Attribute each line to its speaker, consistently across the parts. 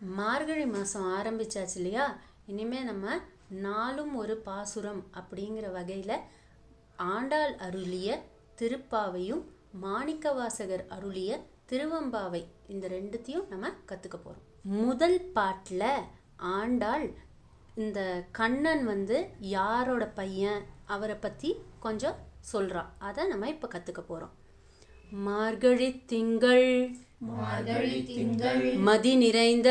Speaker 1: மார்கழி மாதம் ஆரம்பிச்சாச்சு இல்லையா? இனிமேல் நம்ம நாளும் ஒரு பாசுரம் அப்படிங்கிற வகையில் ஆண்டாள் அருளிய திருப்பாவையும் மாணிக்கவாசகர் அருளிய திருவம்பாவை இந்த ரெண்டுத்தையும் நம்ம கற்றுக்க போகிறோம் முதல் பாட்டில் ஆண்டாள் இந்த கண்ணன் வந்து யாரோட பையன்? அவரை பற்றி கொஞ்சம் சொல்கிறான் அதை நம்ம இப்போ கற்றுக்க போகிறோம் மார்கழி திங்கள்
Speaker 2: மார்கழி திங்கள்
Speaker 1: மதி நிறைந்த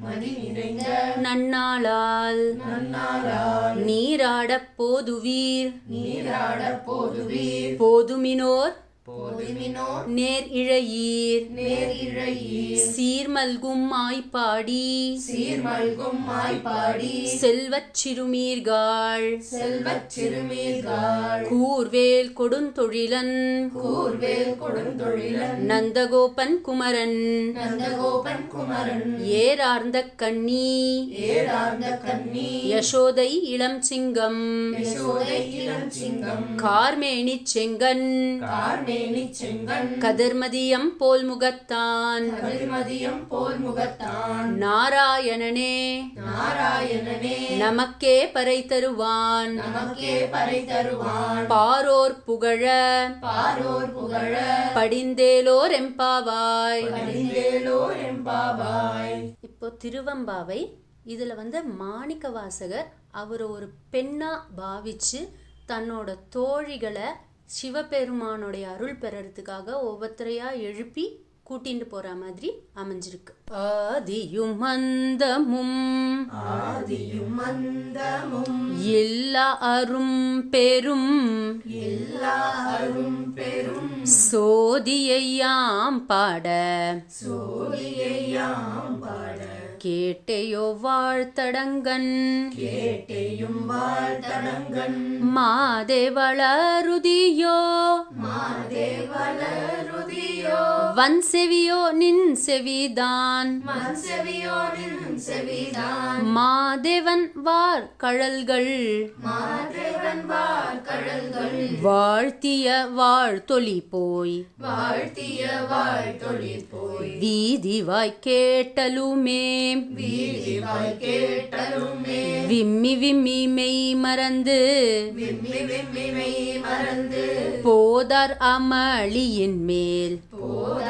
Speaker 2: மதி நிறைந்த
Speaker 1: நன்னாளால்.
Speaker 2: நன்னாளால்.
Speaker 1: நீராடப் போதுவீர்.
Speaker 2: நீராடப் போதுவீர்.
Speaker 1: போதுமினோர்.
Speaker 2: போதுமினோ
Speaker 1: நேர் இழையீர்.
Speaker 2: நேர் இழையீர்.
Speaker 1: சீர்மல்கும் மாய்ப்பாடி.
Speaker 2: சீர்மல்கும் மாய்ப்பாடி.
Speaker 1: செல்வச் சிறுமீர்காள்.
Speaker 2: செல்வச் சிறுமீர்கள்.
Speaker 1: கூர்வேல் கொடுந்தொழிலன்.
Speaker 2: கூர்வேல் கொடுந்தொழிலன்.
Speaker 1: நந்தகோபன் குமரன்.
Speaker 2: நந்தகோபன் குமரன்.
Speaker 1: ஏரார்ந்த கண்ணி
Speaker 2: ஏறார்ந்த கண்ணி
Speaker 1: யசோதை இளம் சிங்கம்
Speaker 2: யசோதை இளம் சிங்கம்
Speaker 1: கார்மேனி செங்கன்.
Speaker 2: செங்கன்
Speaker 1: கதிர்மதியம் போல் முகத்தான்.
Speaker 2: கதிர்மதியம் போல் முகத்தான்.
Speaker 1: நாராயணனே.
Speaker 2: நாராயணனே.
Speaker 1: நமக்கே பறை தருவான்.
Speaker 2: நமக்கே பறை தருவான்.
Speaker 1: பாரோர் புகழ.
Speaker 2: பாரோர் புகழ.
Speaker 1: படிந்தேலோர் எம்பாவாய்.
Speaker 2: படிந்தேலோ எம்பாவாய்.
Speaker 1: இப்போ திருவம்பாவை இதில் வந்து மாணிக்க வாசகர் அவர் ஒரு பெண்ணா பாவிச்சு தன்னோட தோழிகளை சிவபெருமானுடைய அருள் பெறறதுக்காக ஒவ்வொருத்தரையா எழுப்பி கூட்டிட்டு போற மாதிரி அமைஞ்சிருக்கு. ஆதியும் மந்தமும்.
Speaker 2: ஆதியும் மந்தமும்.
Speaker 1: எல்லா அரும் பெரும்.
Speaker 2: எல்லாரும் பெரும்.
Speaker 1: சோதியையாம் பாட.
Speaker 2: சோழியையாம் பாட
Speaker 1: கேட்டையோ வாழ்த்தடங்கன்.
Speaker 2: கேட்டையும் வாழ்த்தடங்கன்.
Speaker 1: மாதேவளருதியோ.
Speaker 2: மாதேவலருதியோ
Speaker 1: வன் செவியோ நின் செவிதான். மாதேவன் வார் கழல்கள்.
Speaker 2: மாதேவன் வாழ்
Speaker 1: வாழ்த்திய வாழ்த்தொலி போய்.
Speaker 2: வாழ்த்திய வாழ்த்தொழில் போய்.
Speaker 1: வீதிவாய் கேட்டலுமே.
Speaker 2: வீதிவாய் கேட்டலுமே.
Speaker 1: விம்மி விம்மி மெய் மறந்து.
Speaker 2: விம்மி விம்மி மெய் மறந்து.
Speaker 1: போதார் அமளியின் மேல்.
Speaker 2: மேல்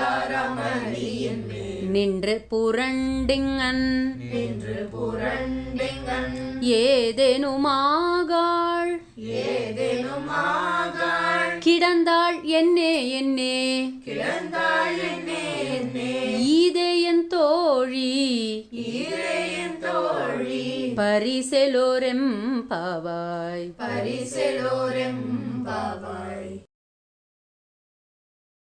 Speaker 1: நின்று புரண்டிங்கன்.
Speaker 2: நின்று புரண்டிங்கன்.
Speaker 1: ஏதேனுமாகாள்.
Speaker 2: ஏதேனும் ஆகாள்
Speaker 1: கிடந்தாள் என்னே என்னே.
Speaker 2: கிடந்தாள் என்னே என்னே.
Speaker 1: ஈதே என் தோழி.
Speaker 2: ஈரையின் தோழி.
Speaker 1: பரிசெலோரெம் பாவாய்.
Speaker 2: பரிசெலோரெம் பாவா